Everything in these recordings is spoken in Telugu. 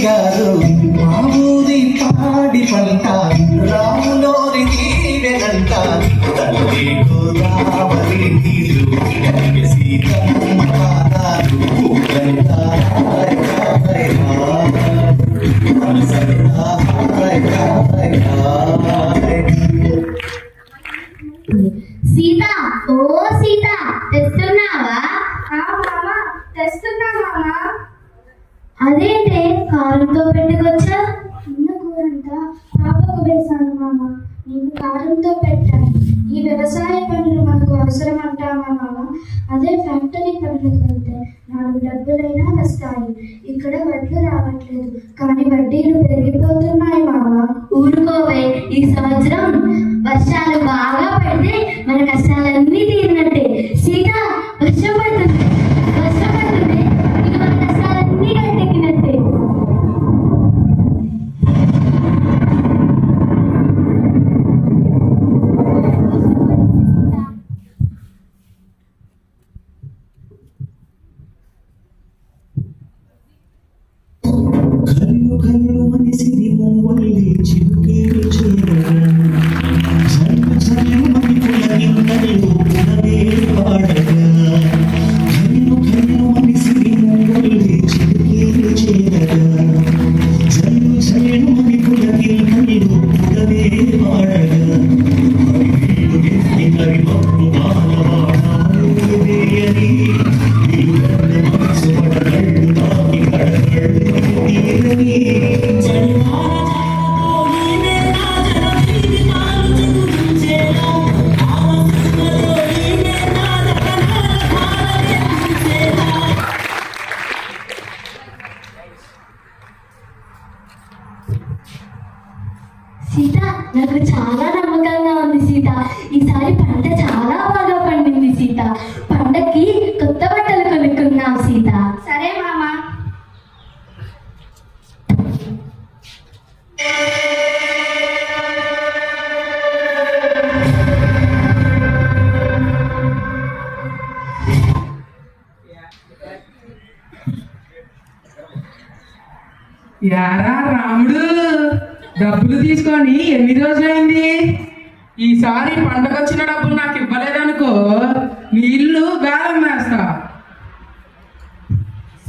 గారు మా ఊరి పాడి పంట రాములోని దీవెనంట తల్లి గోదావరి నీరు సీతమ్మ పాదాలు. సీత ఓ సీత తెస్తున్నావా మామ కారంతో పెట్టుకొచ్చా? చిన్న కూరంతా పాపకు వేశాను మామ. నీకు కారంతో పెట్టాను ఈ వ్యవసాయ పనులు మనకు అవసరం అంటామా మామ? అదే ఫ్యాక్టరీ పనులకు వెళ్తే నాలుగు డబ్బులైనా వస్తాయి. ఇక్కడ వడ్లు రావట్లేదు. కానీ వడ్డీలు పెరిగిపోతున్నాయి మామ. ఊరుకోవే. ఈ సంవత్సరం వర్షాలు సీత నాకు చాలా నమ్మకంగా ఉంది సీత. ఈసారి పంట చాలా బాగా పండింది సీత. పండక్కి యారా రాముడు డబ్బులు తీసుకొని ఎన్ని రోజులైంది? ఈసారి పండగొచ్చిన డబ్బులు నాకు ఇవ్వలేదనుకో నీ ఇల్లు వేలం వేస్తా.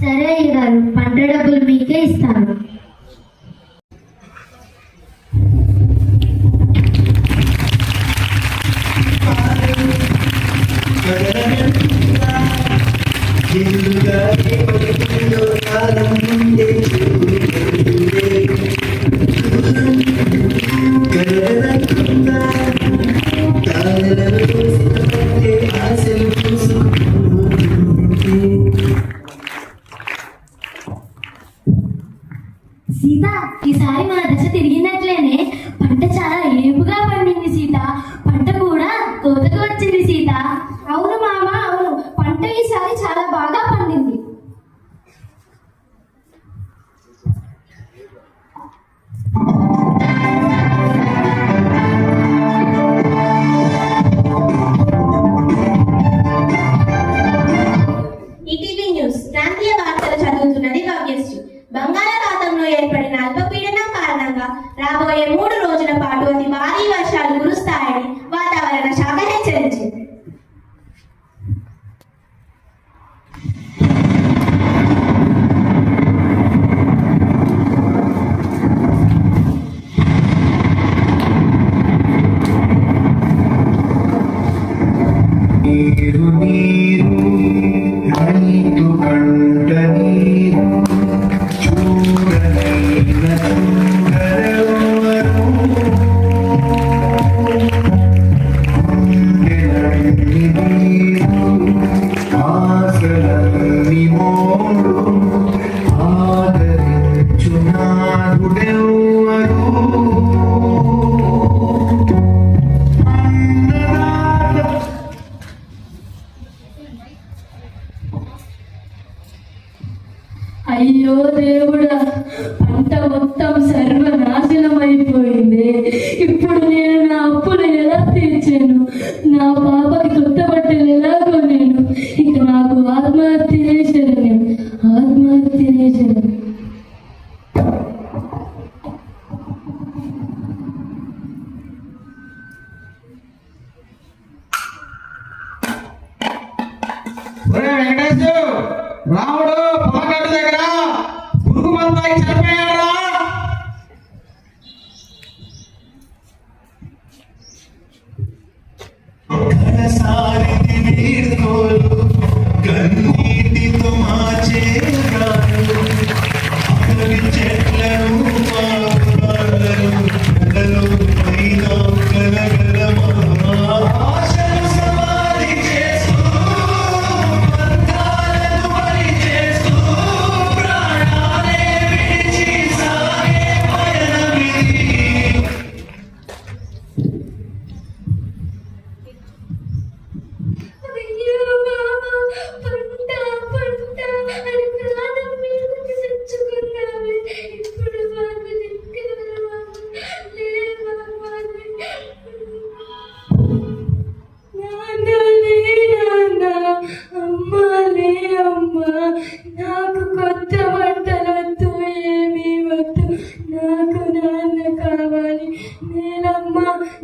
సరే అయ్యగారు పంట డబ్బులు మీకే ఇస్తాను. ఎల్లుగా Cuando అయ్యో దేవుడా పంట మొత్తం సర్వనాశనం అయిపోయింది ఇప్పుడు నేను నా అప్పులు ఎలా తీర్చాను? నా పాపకి కొత్త బట్టలు ఎలా కొన్నాను? ఇక నాకు ఆత్మహత్యనే నేను ఆత్మహత్య చేశాను రాముడు.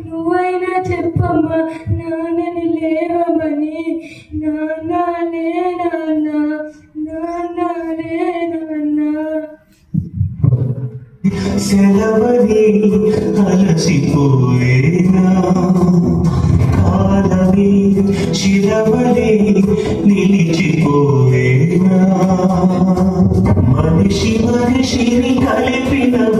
నువ్వైనా చెప్పమ్మా నాన్నని లేవమని. నాన్నే నాన్న నాన్న నాన్న సెలవని అలసిపోయేనా? కాలవి నిలిచిపోయేనా? మనిషి మనిషిని కలిపినవి